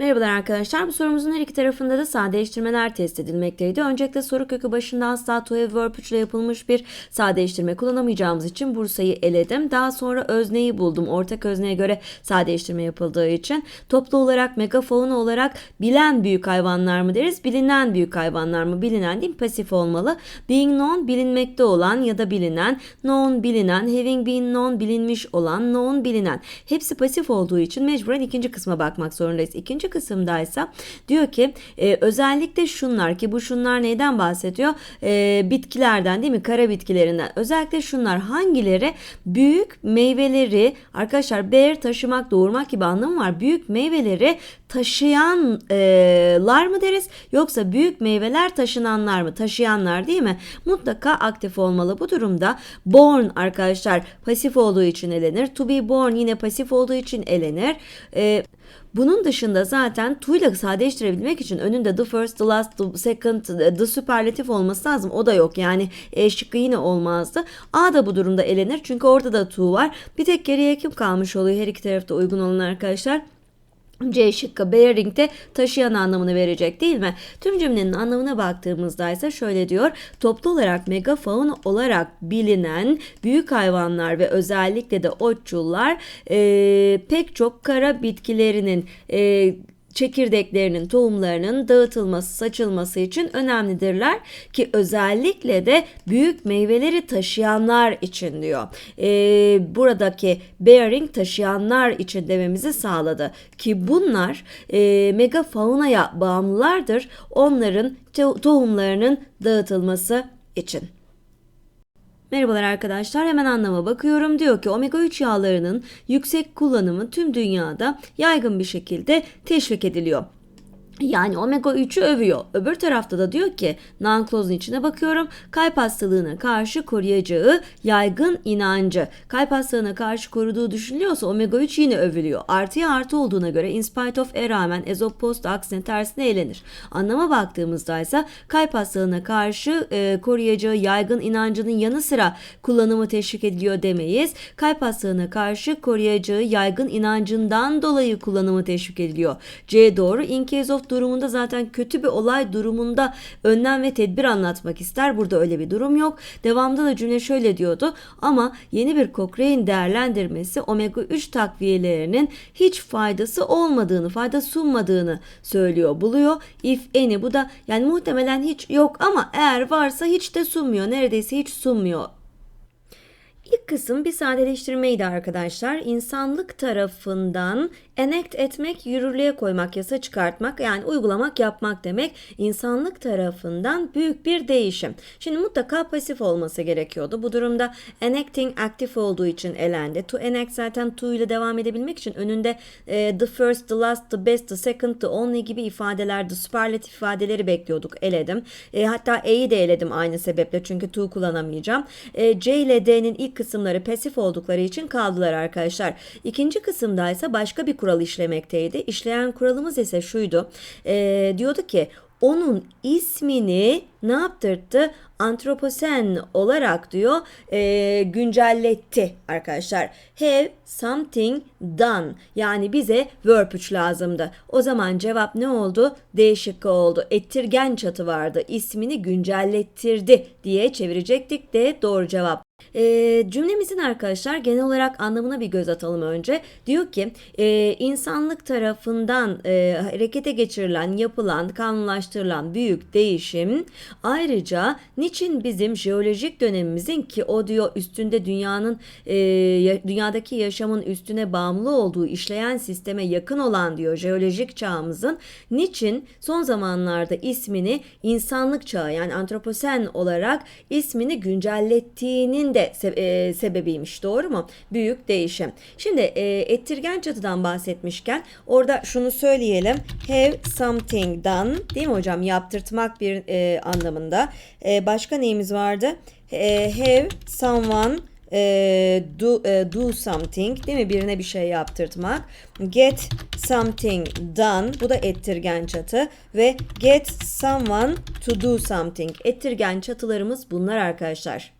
Merhabalar arkadaşlar. Bu sorumuzun her iki tarafında da sadeleştirmeler test edilmekteydi. Öncelikle soru kökü başında asla to have verb 3 ile yapılmış bir sadeleştirme kullanamayacağımız için Bursa'yı eledim. Daha sonra özneyi buldum. Ortak özneye göre sadeleştirme yapıldığı için. Toplu olarak megafauna olarak bilen büyük hayvanlar mı deriz? Bilinen büyük hayvanlar mı? Bilinen değil? Pasif olmalı. Being known bilinmekte olan ya da bilinen. Known bilinen. Having been known bilinmiş olan. Known bilinen. Hepsi pasif olduğu için mecburen ikinci kısma bakmak zorundayız. İkinci kısımdaysa diyor ki e, özellikle şunlar ki bu şunlar neyden bahsediyor? E, bitkilerden değil mi? Kara bitkilerinden. Özellikle şunlar hangileri? Büyük meyveleri arkadaşlar bear taşımak doğurmak gibi anlamı var. Büyük meyveleri taşıyanlar mı deriz? Yoksa büyük meyveler taşınanlar mı? Taşıyanlar değil mi? Mutlaka aktif olmalı. Bu durumda born arkadaşlar pasif olduğu için elenir. To be born yine pasif olduğu için elenir. E, bunun dışında zaten to ile sadeleştirebilmek için önünde the first, the last, the second, the superlatif olması lazım. O da yok. Yani E şıkkı yine olmazdı. A da bu durumda elenir. Çünkü orada da to var. Bir tek geriye kim kalmış oluyor? Her iki tarafta uygun olan arkadaşlar. C şıkkı bearing'de taşıyan anlamını verecek değil mi? Tüm cümlenin anlamına baktığımızda ise şöyle diyor. Toplu olarak megafauna olarak bilinen büyük hayvanlar ve özellikle de otçullar e, pek çok kara bitkilerinin e, çekirdeklerinin, tohumlarının dağıtılması, saçılması için önemlidirler ki özellikle de büyük meyveleri taşıyanlar için diyor. Ee, buradaki bearing taşıyanlar için dememizi sağladı ki bunlar e, megafaunaya bağımlılardır. Onların to- tohumlarının dağıtılması için. Merhabalar arkadaşlar hemen anlama bakıyorum. Diyor ki omega 3 yağlarının yüksek kullanımı tüm dünyada yaygın bir şekilde teşvik ediliyor. Yani omega 3'ü övüyor. Öbür tarafta da diyor ki non-close'un içine bakıyorum. Kalp hastalığına karşı koruyacağı yaygın inancı. Kalp hastalığına karşı koruduğu düşünülüyorsa omega 3 yine övülüyor. Artıya artı olduğuna göre in spite of'e rağmen ezopost aksine tersine eğlenir. Anlama baktığımızda ise kalp hastalığına karşı e, koruyacağı yaygın inancının yanı sıra kullanımı teşvik ediliyor demeyiz. Kalp hastalığına karşı koruyacağı yaygın inancından dolayı kullanımı teşvik ediliyor. C doğru. In case of durumunda zaten kötü bir olay durumunda önlem ve tedbir anlatmak ister. Burada öyle bir durum yok. Devamında da cümle şöyle diyordu. Ama yeni bir Cochrane değerlendirmesi omega 3 takviyelerinin hiç faydası olmadığını, fayda sunmadığını söylüyor, buluyor. If any bu da yani muhtemelen hiç yok ama eğer varsa hiç de sunmuyor. Neredeyse hiç sunmuyor kısım bir sadeleştirmeydi arkadaşlar. İnsanlık tarafından enact etmek, yürürlüğe koymak, yasa çıkartmak yani uygulamak, yapmak demek. İnsanlık tarafından büyük bir değişim. Şimdi mutlaka pasif olması gerekiyordu. Bu durumda enacting aktif olduğu için elendi. To enact zaten to ile devam edebilmek için önünde e, the first, the last, the best, the second, the only gibi ifadeler, the superlatif ifadeleri bekliyorduk. Eledim. E, hatta E'yi de eledim aynı sebeple çünkü to kullanamayacağım. E, C ile D'nin ilk kısımları pasif oldukları için kaldılar arkadaşlar. İkinci kısımda ise başka bir kural işlemekteydi. İşleyen kuralımız ise şuydu. E, diyordu ki onun ismini ne yaptırttı? Antroposen olarak diyor e, güncelletti arkadaşlar. Have something done yani bize verb 3 lazımdı. O zaman cevap ne oldu? D şıkkı oldu. Ettirgen çatı vardı. İsmini güncellettirdi diye çevirecektik de doğru cevap. E, cümlemizin arkadaşlar genel olarak anlamına bir göz atalım önce. Diyor ki e, insanlık tarafından e, harekete geçirilen, yapılan, kanunlaştırılan büyük değişim ayrıca niçin bizim jeolojik dönemimizin ki o diyor üstünde dünyanın e, ya- dünyadaki yaşamın üstüne bağımlı olduğu işleyen sisteme yakın olan diyor jeolojik çağımızın niçin son zamanlarda ismini insanlık çağı yani antroposen olarak ismini güncellettiğinin de se- e, sebebiymiş doğru mu? Büyük değişim. Şimdi e, ettirgen çatıdan bahsetmişken orada şunu söyleyelim. Have something done değil mi hocam? Yaptırtmak bir e, anlamında. E, başka neyimiz vardı? E, have someone e, do, e, do something değil mi? Birine bir şey yaptırtmak. Get something done. Bu da ettirgen çatı. Ve get someone to do something. Ettirgen çatılarımız bunlar arkadaşlar.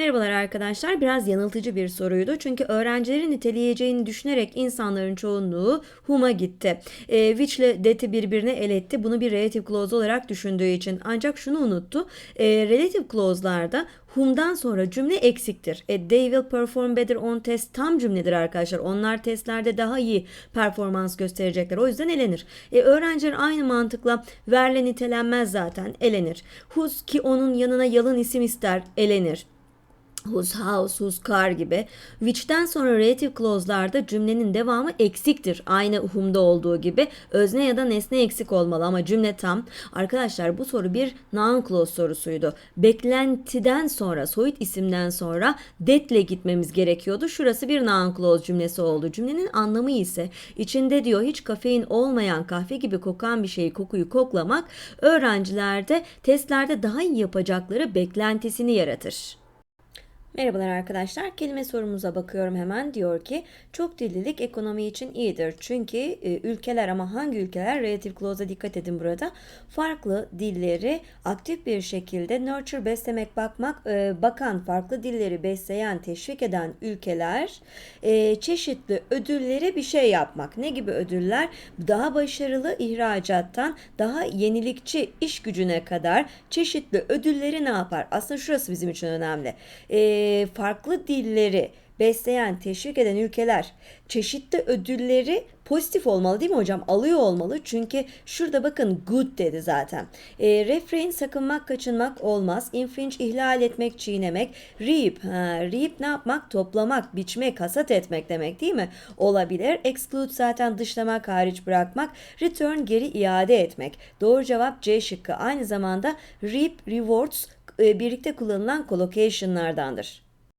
Merhabalar arkadaşlar. Biraz yanıltıcı bir soruydu. Çünkü öğrencilerin niteleyeceğini düşünerek insanların çoğunluğu WHO'ma gitti. E, which ile that'i birbirine eletti. Bunu bir relative clause olarak düşündüğü için. Ancak şunu unuttu. E, relative clause'larda whom'dan sonra cümle eksiktir. E, they will perform better on test tam cümledir arkadaşlar. Onlar testlerde daha iyi performans gösterecekler. O yüzden elenir. E, öğrenciler aynı mantıkla verle nitelenmez zaten. Elenir. Whose ki onun yanına yalın isim ister. Elenir whose house, whose car gibi. Which'ten sonra relative clause'larda cümlenin devamı eksiktir. Aynı whom'da olduğu gibi özne ya da nesne eksik olmalı ama cümle tam. Arkadaşlar bu soru bir noun clause sorusuydu. Beklentiden sonra, soyut isimden sonra that'le gitmemiz gerekiyordu. Şurası bir noun clause cümlesi oldu. Cümlenin anlamı ise içinde diyor hiç kafein olmayan kahve gibi kokan bir şeyi kokuyu koklamak öğrencilerde testlerde daha iyi yapacakları beklentisini yaratır. Merhabalar arkadaşlar. Kelime sorumuza bakıyorum hemen. Diyor ki çok dillilik ekonomi için iyidir. Çünkü e, ülkeler ama hangi ülkeler? Relative clause'a dikkat edin burada. Farklı dilleri aktif bir şekilde nurture beslemek, bakmak, e, bakan, farklı dilleri besleyen, teşvik eden ülkeler e, çeşitli ödülleri bir şey yapmak. Ne gibi ödüller? Daha başarılı ihracattan daha yenilikçi iş gücüne kadar çeşitli ödülleri ne yapar? Aslında şurası bizim için önemli. Farklı dilleri besleyen, teşvik eden ülkeler çeşitli ödülleri pozitif olmalı değil mi hocam? Alıyor olmalı. Çünkü şurada bakın good dedi zaten. E, refrain sakınmak, kaçınmak olmaz. Infringe ihlal etmek, çiğnemek. Reap, ha, reap ne yapmak? Toplamak, biçmek, hasat etmek demek değil mi? Olabilir. Exclude zaten dışlamak, hariç bırakmak. Return geri iade etmek. Doğru cevap C şıkkı. Aynı zamanda reap, rewards birlikte kullanılan collocation'lardandır.